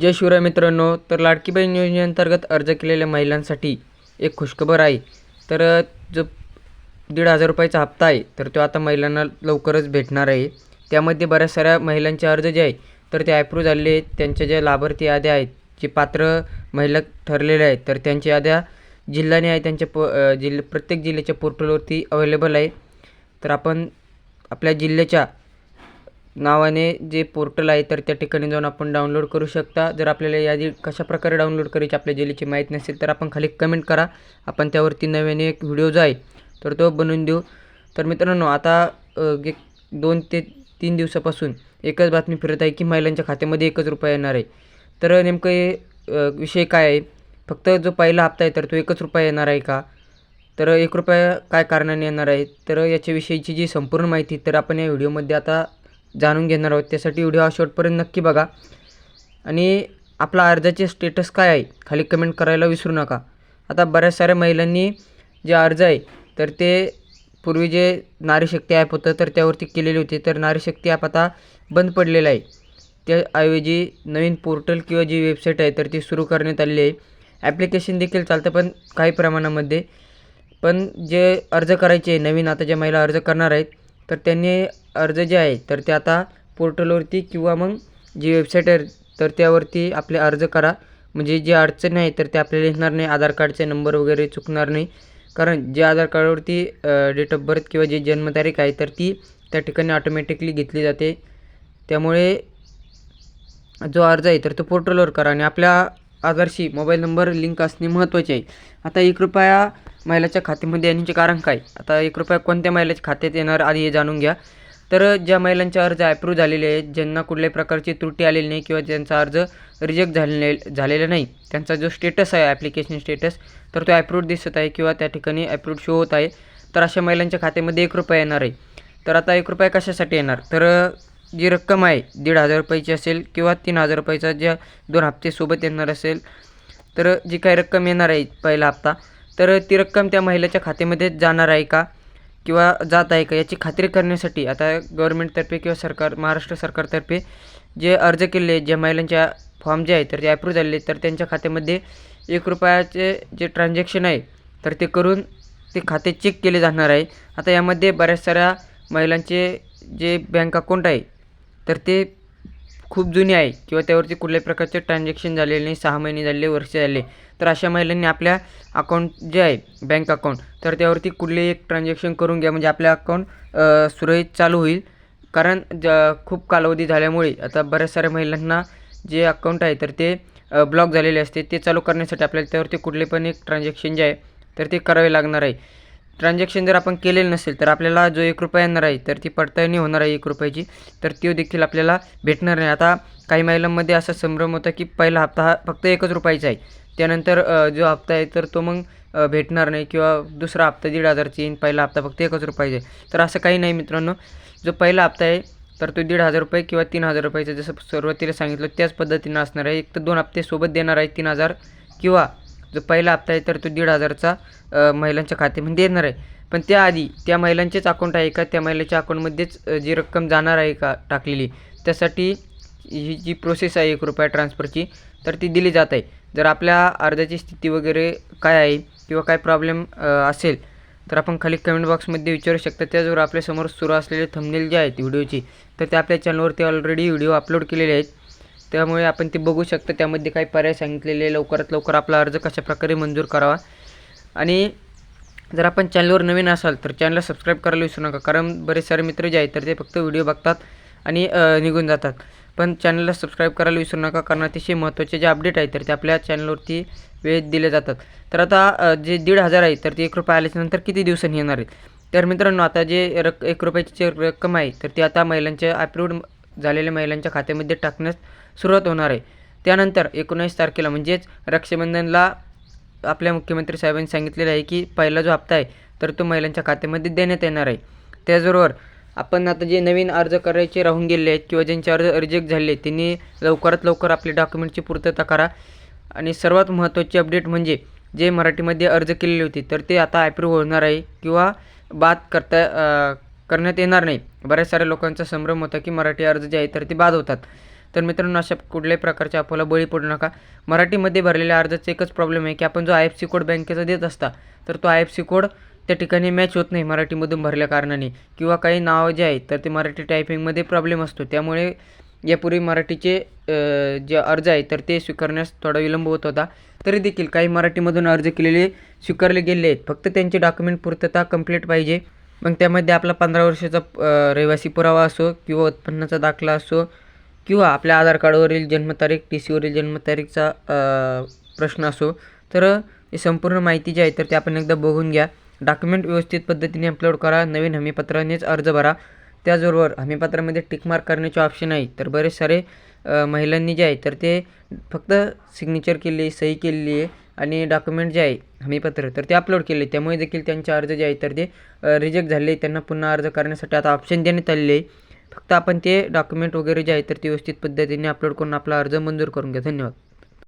जय शिवराय मित्रांनो तर लाडकी बहीण योजनेअंतर्गत अर्ज केलेल्या महिलांसाठी एक खुशखबर आहे. तर जो दीड हजार रुपयाचा हप्ता आहे तर तो आता महिलांना लवकरच भेटणार आहे. त्यामध्ये बऱ्याच साऱ्या महिलांचे अर्ज जे आहे तर ते ॲप्रूव्ह झालेले आहेत. त्यांच्या ज्या लाभार्थी याद्या आहेत जे पात्र महिला ठरलेल्या आहेत तर त्यांच्या याद्या जिल्ह्याने आहे त्यांच्या प जिल्ह प्रत्येक जिल्ह्याच्या पोर्टलवरती अवेलेबल आहे. तर आपण आपल्या जिल्ह्याच्या नावाने जे पोर्टल आहे तर त्या ठिकाणी जाऊन आपण डाउनलोड करू शकता. जर आपल्याला यादी कशाप्रकारे डाउनलोड करायची आपल्या जेलीची माहीत नसेल तर आपण खाली कमेंट करा. आपण त्यावरती नव्याने एक व्हिडिओ जो आहे तर तो बनवून देऊ. तर मित्रांनो आता एक दोन ते तीन दिवसापासून एकच बातमी फिरत आहे की महिलांच्या खात्यामध्ये एकच रुपया येणार आहे. तर नेमकं हे विषय काय आहे? फक्त जो पहिला हप्ता आहे तर तो एकच रुपया येणार आहे का? तर एक रुपया काय कारणाने येणार आहे? तर याच्याविषयीची जी संपूर्ण माहिती तर आपण या व्हिडिओमध्ये आता जाणून घेणार आहोत. त्यासाठी व्हिडिओ हा शेवटपर्यंत नक्की बघा. आणि आपला अर्जाचे स्टेटस काय आहे खाली कमेंट करायला विसरू नका. आता बऱ्याच साऱ्या महिलांनी जे अर्ज आहे तर ते पूर्वी जे नारी शक्ती ॲप होतं तर त्यावरती केलेले होते. तर नारी शक्ती ॲप आता बंद पडलेलं आहे. त्याऐवजी नवीन पोर्टल किंवा जी वेबसाईट आहे तर ती सुरू करण्यात आलेली आहे. ॲप्लिकेशन देखील चालतं पण काही प्रमाणामध्ये. पण जे अर्ज करायचे नवीन आता ज्या महिला अर्ज करणार आहेत तर त्यांनी अर्ज जे आहे तर ते आता पोर्टलवरती किंवा मग जी वेबसाईट आहे तर त्यावरती आपले अर्ज करा. म्हणजे जी अडचण आहे तर ते आपल्याला येणार नाही. आधार कार्डचे नंबर वगैरे चुकणार नाही. कारण जे आधार कार्डवरती डेट ऑफ बर्थ किंवा जी जन्मतारीख आहे तर ती त्या ठिकाणी ऑटोमॅटिकली घेतली जाते. त्यामुळे जो अर्ज आहे तर तो पोर्टलवर करा. आणि आपल्या आधारशी मोबाईल नंबर लिंक असणे महत्त्वाचे आहे. आता एक रुपया महिलाच्या खात्यामध्ये येण्याचे कारण काय आता एक रुपया कोणत्या महिलाच्या खात्यात येणार आधी हे जाणून घ्या. तर ज्या महिलांचे अर्ज ॲप्रूव्ह झालेले आहेत ज्यांना कुठल्याही प्रकारची त्रुटी आलेली नाही किंवा ज्यांचा अर्ज रिजेक्ट झालेले झालेला नाही त्यांचा जो स्टेटस आहे ॲप्लिकेशन स्टेटस तर तो ॲप्रूव्ह दिसत आहे किंवा त्या ठिकाणी ॲप्रूव्ह शो होत आहे. तर अशा महिलांच्या खात्यामध्ये एक रुपया येणार आहे. तर आता एक रुपया कशासाठी येणार? तर जी रक्कम आहे दीड हजार रुपयाची असेल किंवा तीन हजार रुपयाचा ज्या दोन हप्तेसोबत येणार असेल तर जी काही रक्कम येणार आहे पहिला हप्ता तर ती रक्कम त्या महिलेच्या खात्यामध्ये जाणार आहे का? किंवा जात आहे का याची खात्री करण्यासाठी आता गव्हर्मेंटतर्फे किंवा सरकार महाराष्ट्र सरकारतर्फे जे अर्ज केलेले ज्या महिलांच्या फॉर्म जे आहे तर ते ॲप्रूव्ह झाले तर त्यांच्या खात्यामध्ये एक रुपयाचे जे ट्रान्झॅक्शन आहे तर ते करून ते खाते चेक केले जाणार आहे. आता यामध्ये बऱ्याच साऱ्या महिलांचे जे बँक अकाउंट आहे तर ते खूप जुने आहे किंवा त्यावरती कुठल्याही प्रकारचे ट्रान्झॅक्शन झालेले नाही सहा महिने झाले वर्ष झाले. तर अशा महिलांनी आपल्या अकाउंट जे आहे बँक अकाउंट तर त्यावरती कुठले एक ट्रान्झॅक्शन करून घ्या. म्हणजे आपल्या अकाउंट सुरळीत चालू होईल. कारण ज खूप कालावधी झाल्यामुळे आता बऱ्याच साऱ्या महिलांना जे अकाउंट आहे तर ते ब्लॉक झालेले असते. ते चालू करण्यासाठी आपल्याला त्यावरती कुठले पण एक ट्रान्झॅक्शन जे आहे तर ते करावे लागणार आहे. ट्रान्झॅक्शन जर आपण केलेलं नसेल तर आपल्याला जो एक रुपया येणार आहे तर ती पडताळणी होणार आहे एक रुपयाची. तर ती देखील आपल्याला भेटणार नाही. आता काही महिलांमध्ये असा संभ्रम होता की पहिला हप्ता हा फक्त एकच रुपयाचा आहे. त्यानंतर जो हप्ता आहे तर तो मग भेटणार नाही किंवा दुसरा हप्ता दीड हजारची येईन पहिला हप्ता फक्त एकच रुपयाचा आहे. तर असं काही नाही मित्रांनो. जो पहिला हप्ता आहे तर तो दीड हजार रुपये किंवा तीन हजार रुपयाचा जसं सुरुवातीला सांगितलं त्याच पद्धतीनं असणार आहे. एक तर दोन हप्ते सोबत देणार आहे तीन हजार किंवा जो पहिला हप्ता आहे तर तो दीड हजारचा महिलांच्या खात्यामध्ये येणार आहे. पण त्याआधी त्या महिलांचेच अकाउंट आहे का? त्या महिलाच्या अकाउंटमध्येच जी रक्कम जाणार आहे का टाकलेली? त्यासाठी ही जी प्रोसेस आहे एक रुपया ट्रान्सफरची तर ती दिली जात आहे. जर आपल्या अर्जाची स्थिती वगैरे काय आहे किंवा काय प्रॉब्लेम असेल तर आपण खाली कमेंट बॉक्समध्ये विचारू शकता. त्याचबरोबर आपल्यासमोर सुरू असलेले थंबनेल जे आहेत व्हिडिओची तर ते आपल्या चॅनलवरती ऑलरेडी व्हिडिओ अपलोड केलेले आहेत. त्यामुळे आपण ते बघू शकता. त्यामध्ये काही पर्याय सांगितलेले लवकरात लवकर आपला अर्ज कशाप्रकारे मंजूर करावा. आणि जर आपण चॅनलवर नवीन असाल तर चॅनलला सबस्क्राईब करायला विसरू नका कारण बरेच सारे मित्र जे आहेत तर ते फक्त व्हिडिओ बघतात आणि निघून जातात. पण चॅनलला सबस्क्राईब करायला विसरू नका कारण अतिशय महत्त्वाचे जे अपडेट आहेत तर ते आपल्या चॅनलवरती वेळेत दिले जातात. तर आता जे दीड हजार आहे तर ते एक रुपये आल्याच्यानंतर किती दिवसांनी येणार आहेत? तर मित्रांनो आता जे रक् एक रुपयाची रक्कम आहे तर ती आता महिलांच्या अप्रूव्ड झालेल्या महिलांच्या खात्यामध्ये टाकण्यास सुरुवात होणार आहे. त्यानंतर एकोणीस तारखेला म्हणजेच रक्षाबंधनला आपल्या मुख्यमंत्री साहेबांनी सांगितलेलं आहे की पहिला जो हप्ता आहे तर तो महिलांच्या खात्यामध्ये देण्यात येणार आहे. त्याचबरोबर आपण आता जे नवीन अर्ज करायचे राहून गेले आहेत किंवा ज्यांचे अर्ज रिजेक्ट झाले त्यांनी लवकरात लवकर आपले डॉक्युमेंटची पूर्तता करा. आणि सर्वात महत्त्वाची अपडेट म्हणजे जे मराठीमध्ये अर्ज केलेले होते तर ते आता ॲप्रूव्ह होणार आहे किंवा बाद करता करण्यात येणार नाही. बऱ्याच साऱ्या लोकांचा संभ्रम होता की मराठी अर्ज जे आहे तर ते बाद होतात. तर मित्रांनो अशा कुठल्याही प्रकारच्या अफवाला बळी पडू नका. मराठीमध्ये भरलेल्या अर्जाचा एकच प्रॉब्लेम आहे की आपण जो आय एफ सी कोड बँकेचा देत असता तर तो आय एफ सी कोड त्या ठिकाणी मॅच होत नाही मराठीमधून भरल्या कारणाने. किंवा काही नावं जे आहेत तर ते मराठी टायपिंगमध्ये प्रॉब्लेम असतो. त्यामुळे यापूर्वी मराठीचे जे अर्ज आहे तर ते स्वीकारण्यास थोडा विलंब होत होता. तरी देखील काही मराठीमधून अर्ज केलेले स्वीकारले गेले आहेत. फक्त त्यांचे डॉक्युमेंट पूर्तता कंप्लीट पाहिजे. मग त्यामध्ये आपला पंधरा वर्षाचा रहिवासी पुरावा असो किंवा उत्पन्नाचा दाखला असो किंवा आपल्या आधार कार्डवरील जन्मतारीख टी सीवरील जन्मतारीखचा प्रश्न असो तर संपूर्ण माहिती जी आहे तर ते आपण एकदा बघून घ्या. डॉक्युमेंट व्यवस्थित पद्धतीने अपलोड करा नवीन हमीपत्रानेच अर्ज भरा. त्याचबरोबर हमीपत्रामध्ये टिकमार्क करण्याचे ऑप्शन आहे तर बरेच सारे महिलांनी जे आहे तर ते फक्त सिग्नेचर केली आहे सही केलेली आहे आणि डॉक्युमेंट जे आहे हमीपत्र तर ते अपलोड केले त्यामुळे देखील त्यांचे अर्ज जे आहे तर ते रिजेक्ट झाले त्यांना पुन्हा अर्ज करण्यासाठी आता ऑप्शन देण्यात आलेले आहे. फक्त आपण ते डॉक्युमेंट वगैरे जे आहे तर ते व्यवस्थित पद्धतीने अपलोड करून आपला अर्ज मंजूर करून घ्या. धन्यवाद.